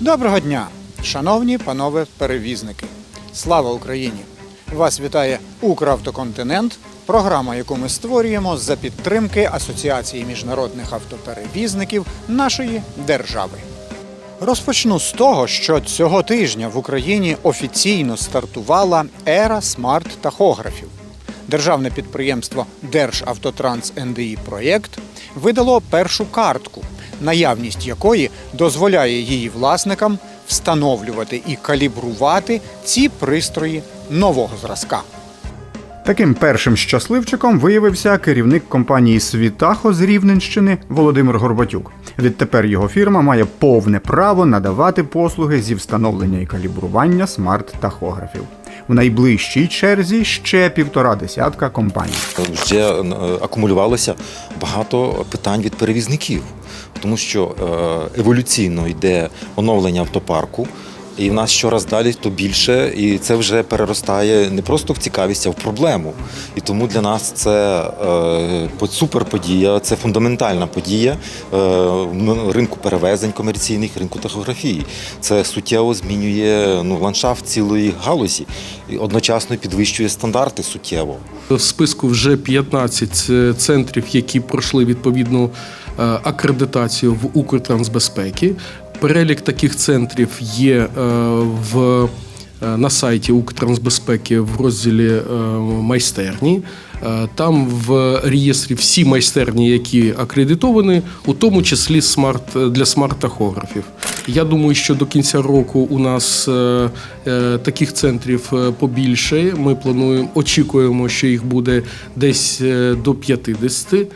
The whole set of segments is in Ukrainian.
Доброго дня, шановні панове перевізники. Слава Україні! Вас вітає Укравтоконтинент, програма, яку ми створюємо за підтримки Асоціації міжнародних автоперевізників нашої держави. Розпочну з того, що цього тижня в Україні офіційно стартувала ера смарт-тахографів. Державне підприємство Державтотранс НДІ Проєкт видало першу картку, наявність якої дозволяє її власникам встановлювати і калібрувати ці пристрої нового зразка. Таким першим щасливчиком виявився керівник компанії Світахо з Рівненщини Володимир Горбатюк. Відтепер його фірма має повне право надавати послуги зі встановлення і калібрування смарт-тахографів. У найближчій черзі ще півтора десятка компаній. вже е, акумулювалося багато питань від перевізників, тому що е, еволюційно йде оновлення автопарку. І в нас щораз далі то більше, і це вже переростає не просто в цікавість, а в проблему. І тому для нас це е, по- суперподія, це фундаментальна подія е, ринку перевезень комерційних, ринку тахографії. Це суттєво змінює ну, ландшафт цілої галузі і одночасно підвищує стандарти суттєво. В списку вже 15 центрів, які пройшли відповідну е, акредитацію в Укртрансбезпеки. Перелік таких центрів є е, в, е, на сайті Укртрансбезпеки в розділі е, майстерні. Там в реєстрі всі майстерні, які акредитовані, у тому числі смарт для смарт-тахографів. Я думаю, що до кінця року у нас таких центрів побільше. Ми плануємо, очікуємо, що їх буде десь до 50.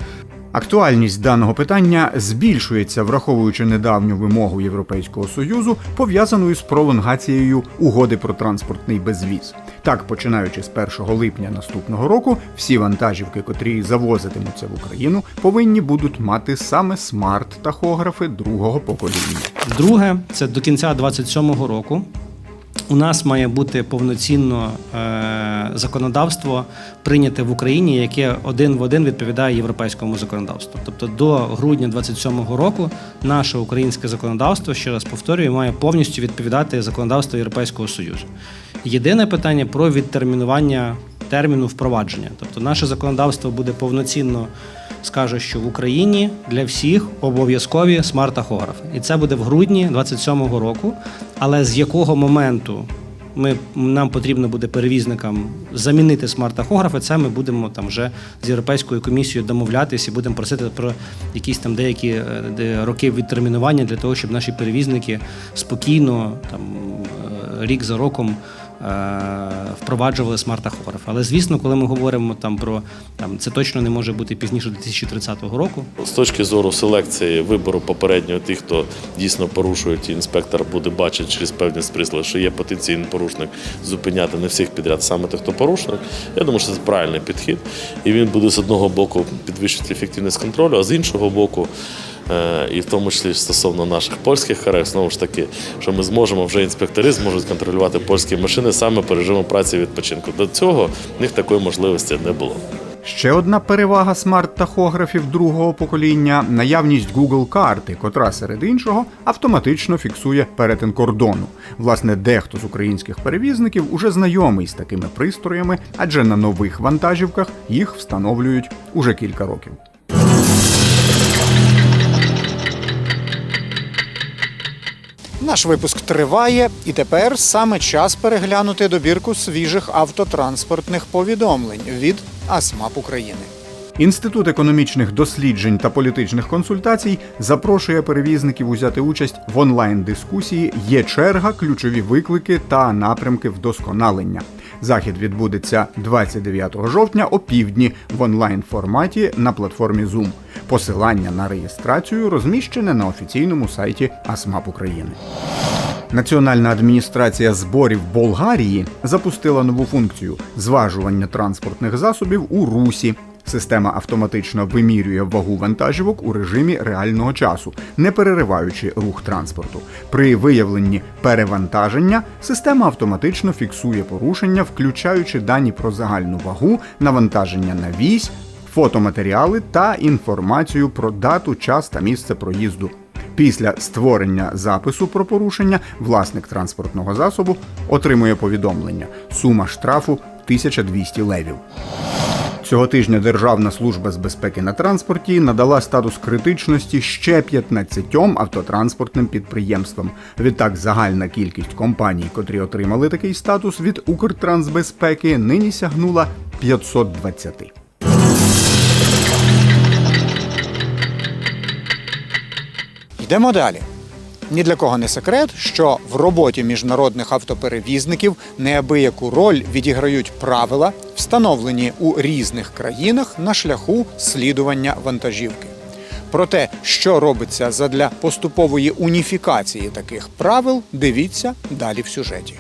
Актуальність даного питання збільшується, враховуючи недавню вимогу Європейського союзу, пов'язану із пролонгацією угоди про транспортний безвіз. Так, починаючи з 1 липня наступного року, всі вантажівки, котрі завозитимуться в Україну, повинні будуть мати саме смарт-тахографи другого покоління. Друге, це до кінця 27-го року. У нас має бути повноцінно е, законодавство прийняте в Україні, яке один в один відповідає європейському законодавству. Тобто до грудня 27-го року наше українське законодавство, ще раз повторюю, має повністю відповідати законодавству Європейського Союзу. Єдине питання про відтермінування терміну впровадження. Тобто наше законодавство буде повноцінно скаже, що в Україні для всіх обов'язкові смарт-тахографи. І це буде в грудні 27-го року. Але з якого моменту ми, нам потрібно буде перевізникам замінити смарт-тахографи, це ми будемо там вже з Європейською комісією домовлятися і будемо просити про якісь там деякі е, роки відтермінування для того, щоб наші перевізники спокійно там е, рік за роком впроваджували смарт-тахограф. Але звісно, коли ми говоримо там про там це точно не може бути пізніше 2030 року. З точки зору селекції вибору попередньо тих, хто дійсно порушують, інспектор буде бачити через певні сприсли, що є потенційний порушник, зупиняти не всіх підряд, саме тих, хто порушник. Я думаю, що це правильний підхід. І він буде з одного боку підвищити ефективність контролю, а з іншого боку. Е, І в тому числі стосовно наших польських колег, знову ж таки, що ми зможемо вже інспектори зможуть контролювати польські машини саме по режиму праці і відпочинку. До цього в них такої можливості не було. Ще одна перевага смарт-тахографів другого покоління наявність Google карти, котра серед іншого автоматично фіксує перетин кордону. Власне, дехто з українських перевізників уже знайомий з такими пристроями, адже на нових вантажівках їх встановлюють уже кілька років. Наш випуск триває, і тепер саме час переглянути добірку свіжих автотранспортних повідомлень від АСМАП України. Інститут економічних досліджень та політичних консультацій запрошує перевізників узяти участь в онлайн-дискусії Є черга, ключові виклики та напрямки вдосконалення. Захід відбудеться 29 жовтня о півдні в онлайн форматі на платформі Zoom. Посилання на реєстрацію розміщене на офіційному сайті АСМАП України. Національна адміністрація зборів Болгарії запустила нову функцію зважування транспортних засобів у русі. Система автоматично вимірює вагу вантажівок у режимі реального часу, не перериваючи рух транспорту. При виявленні перевантаження система автоматично фіксує порушення, включаючи дані про загальну вагу, навантаження на вісь, фотоматеріали та інформацію про дату, час та місце проїзду. Після створення запису про порушення власник транспортного засобу отримує повідомлення. Сума штрафу 1200 левів. Цього тижня Державна служба з безпеки на транспорті надала статус критичності ще 15 автотранспортним підприємствам. Відтак, загальна кількість компаній, котрі отримали такий статус від Укртрансбезпеки, нині сягнула 520. Йдемо далі. Ні для кого не секрет, що в роботі міжнародних автоперевізників неабияку роль відіграють правила, встановлені у різних країнах на шляху слідування вантажівки. Про те, що робиться задля поступової уніфікації таких правил, дивіться далі в сюжеті.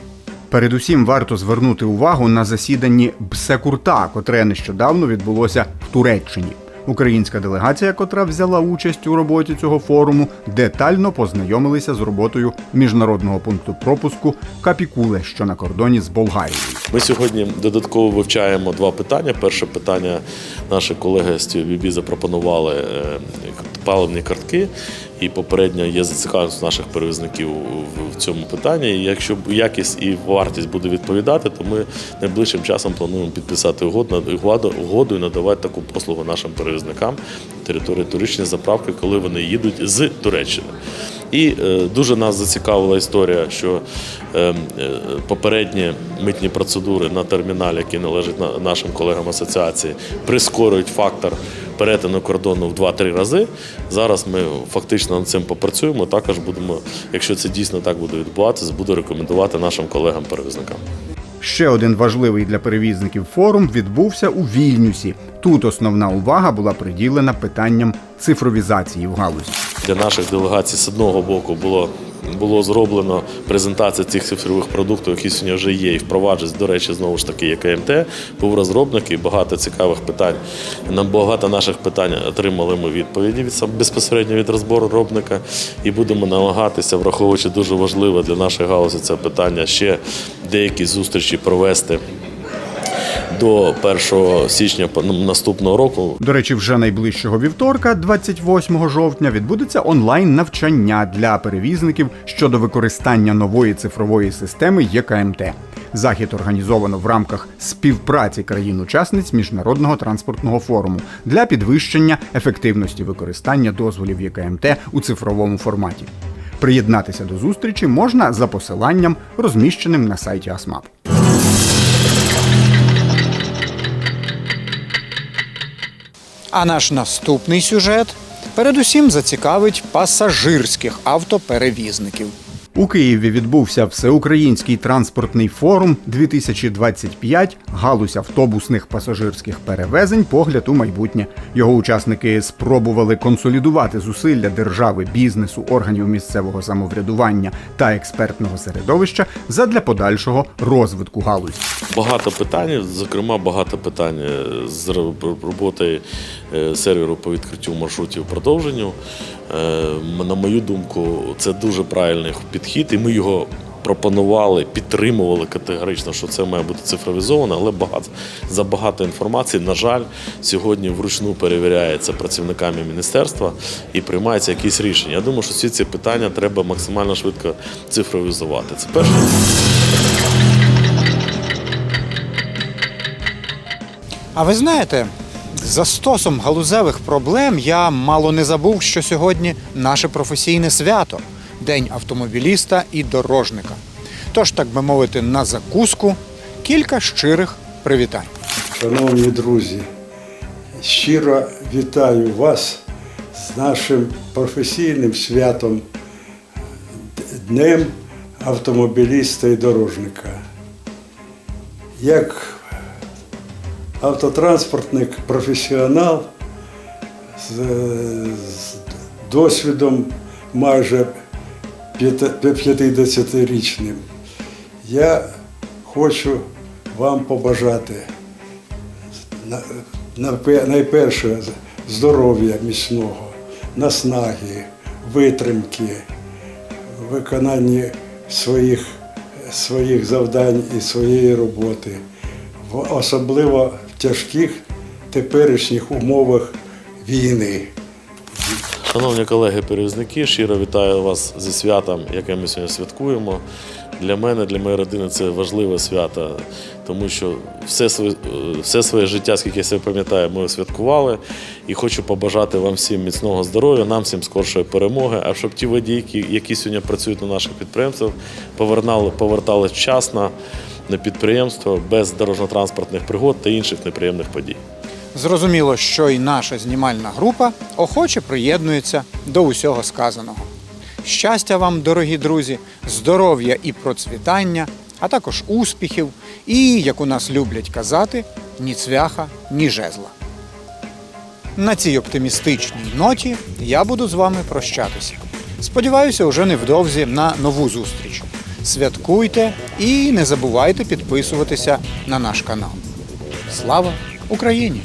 Передусім варто звернути увагу на засіданні БСЕКУРТА, котре нещодавно відбулося в Туреччині. Українська делегація, котра взяла участь у роботі цього форуму, детально познайомилися з роботою міжнародного пункту пропуску Капікуле, що на кордоні з Болгарією. Ми сьогодні додатково вивчаємо два питання. Перше питання наші колеги з TVB запропонували е, паливні картки, і попередньо є зацікавленість наших перевізників в- цьому питанні. І якщо якість і вартість буде відповідати, то ми найближчим часом плануємо підписати угоду, і надавати таку послугу нашим перевізникам території туричної заправки, коли вони їдуть з Туреччини. І е, дуже нас зацікавила історія, що е, е, попередні митні процедури на терміналі, який належить на, нашим колегам асоціації, прискорюють фактор перетину кордону в 2-3 рази. Зараз ми фактично над цим попрацюємо. Також будемо, якщо це дійсно так буде відбуватися, буду рекомендувати нашим колегам-перевізникам. Ще один важливий для перевізників форум відбувся у Вільнюсі. Тут основна увага була приділена питанням цифровізації в галузі. для наших делегацій з одного боку було, було зроблено презентація цих цифрових продуктів, які сьогодні вже є, і впроваджують, до речі, знову ж таки, як КМТ, був розробник і багато цікавих питань. На багато наших питань отримали ми відповіді від безпосередньо від розробника, і будемо намагатися, враховуючи дуже важливе для нашої галузі це питання, ще деякі зустрічі провести. До 1 січня ну, наступного року До речі, вже найближчого вівторка, 28 жовтня, відбудеться онлайн навчання для перевізників щодо використання нової цифрової системи ЄКМТ. Захід організовано в рамках співпраці країн-учасниць міжнародного транспортного форуму для підвищення ефективності використання дозволів ЄКМТ у цифровому форматі. Приєднатися до зустрічі можна за посиланням, розміщеним на сайті АСМАП. А наш наступний сюжет передусім зацікавить пасажирських автоперевізників. У Києві відбувся всеукраїнський транспортний форум 2025 галузь автобусних пасажирських перевезень. Погляд у майбутнє. Його учасники спробували консолідувати зусилля держави, бізнесу, органів місцевого самоврядування та експертного середовища задля подальшого розвитку галузі. Багато питань, зокрема, багато питань з роботи серверу по відкриттю маршрутів продовженню. Е, На мою думку, це дуже правильний підхід, і ми його пропонували, підтримували категорично, що це має бути цифровізовано, але багато забагато інформації, на жаль, сьогодні вручну перевіряється працівниками міністерства і приймаються якісь рішення. Я думаю, що всі ці питання треба максимально швидко цифровізувати. Це перше. А ви знаєте, за стосом галузевих проблем я мало не забув, що сьогодні наше професійне свято День автомобіліста і дорожника. Тож, так би мовити, на закуску кілька щирих привітань. Шановні друзі, щиро вітаю вас з нашим професійним святом Днем автомобіліста і дорожника. Як автотранспортник професіонал з, з досвідом майже 50-річним, я хочу вам побажати на- на- найперше здоров'я міцного, наснаги, витримки, виконанні своїх, своїх завдань і своєї роботи, особливо тяжких теперішніх умовах війни. Шановні колеги-перевізники, щиро вітаю вас зі святом, яке ми сьогодні святкуємо. Для мене, для моєї родини це важливе свято, тому що все своє, е, все своє життя, скільки я себе пам'ятаю, ми святкували. І хочу побажати вам всім міцного здоров'я, нам всім скоршої перемоги. А щоб ті водійки, які сьогодні працюють на наших підприємствах, повернали, повертали вчасно на підприємство без дорожньо-транспортних пригод та інших неприємних подій. Зрозуміло, що і наша знімальна група охоче приєднується до усього сказаного. Щастя вам, дорогі друзі, здоров'я і процвітання, а також успіхів, і, як у нас люблять казати, ні цвяха, ні жезла. На цій оптимістичній ноті я буду з вами прощатися. Сподіваюся, уже невдовзі на нову зустріч. Святкуйте і не забувайте підписуватися на наш канал. Слава Україні!